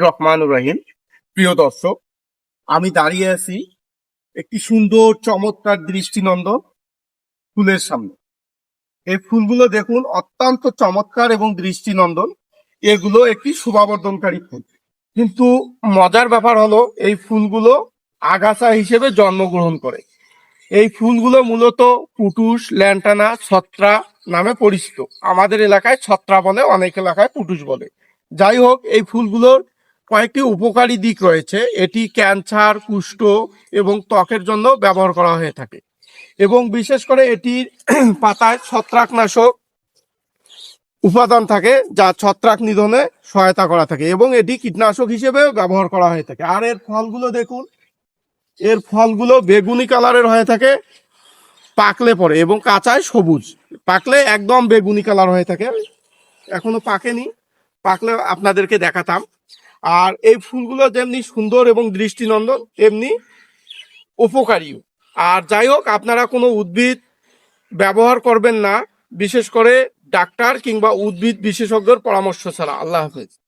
রহমানুর রহিম। প্রিয় দর্শক, আমি দাঁড়িয়ে আছি একটি সুন্দর চমৎকার দৃষ্টিনন্দন ফুলের সামনে। এই ফুলগুলো দেখুন, অত্যন্ত চমৎকার এবং দৃষ্টিনন্দন। এগুলো একটি শোভাবর্ধনকারী ফুল। কিন্তু মজার ব্যাপার হলো, এই ফুলগুলো আগাছা হিসেবে জন্মগ্রহণ করে। এই ফুলগুলো মূলত পুটুস ল্যান্টানা, ছত্রা নামে পরিচিত। আমাদের এলাকায় ছত্রা বলে, অনেক এলাকায় পুটুস বলে। যাই হোক, এই ফুলগুলোর কয়েকটি উপকারী দিক রয়েছে। এটি ক্যান্সার, কুষ্ঠ এবং ত্বকের জন্য ব্যবহার করা হয়ে থাকে। এবং বিশেষ করে এটির পাতায় ছত্রাকনাশক উপাদান থাকে, যা ছত্রাক নিধনে সহায়তা করা থাকে এবং এটি কীটনাশক হিসেবে ব্যবহার করা হয়ে থাকে। আর এর ফলগুলো দেখুন, এর ফলগুলো বেগুনি কালারের হয়ে থাকে, পাকলে পরে এবং কাঁচায় সবুজ। পাকলে একদম বেগুনি কালার হয়ে থাকে। এখনও পাকেনি, পাকলে আপনাদেরকে দেখাতাম। আর এই ফুলগুলো যেমনি সুন্দর এবং দৃষ্টিনন্দন, তেমনি উপকারীও। আর যাই হোক, আপনারা কোনো উদ্ভিদ ব্যবহার করবেন না, বিশেষ করে ডাক্তার কিংবা উদ্ভিদ বিশেষজ্ঞের পরামর্শ ছাড়া। আল্লাহ হাফেজ।